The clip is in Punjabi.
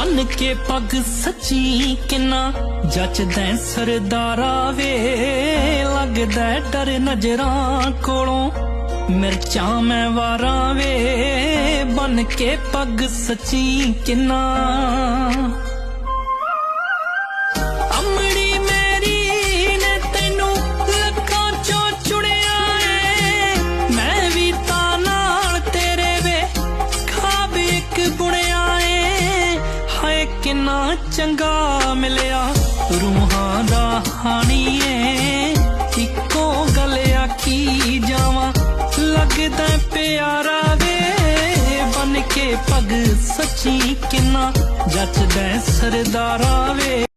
ਬੰਨ ਕੇ ਪੱਗ ਸੱਚੀ ਕਿੰਨਾ ਜੱਚਦਾ ਸਰਦਾਰਾ ਵੇ। ਲੱਗਦਾ ਡਰ ਨਜ਼ਰਾਂ ਕੋਲੋਂ ਮਿਰਚਾਂ ਮੈਂ ਵਾਰਾਂ ਵੇ। ਬੰਨ ਕੇ ਪੱਗ ਸੱਚੀ ਕਿੰਨਾ ਕਿੰਨਾ ਚੰਗਾ ਮਿਲਿਆ। ਰੂਹਾਂ ਦਾ ਹਾਣੀ ਇੱਕੋ ਗੱਲ ਆਖੀ ਜਾਵਾਂ। ਲੱਗਦਾ ਪਿਆਰਾ ਵੇ ਬਨ ਕੇ ਪਗ ਸੱਚੀ ਕਿੰਨਾ। ਜੱਚਦਾ ਸਰਦਾਰਾ ਵੇ।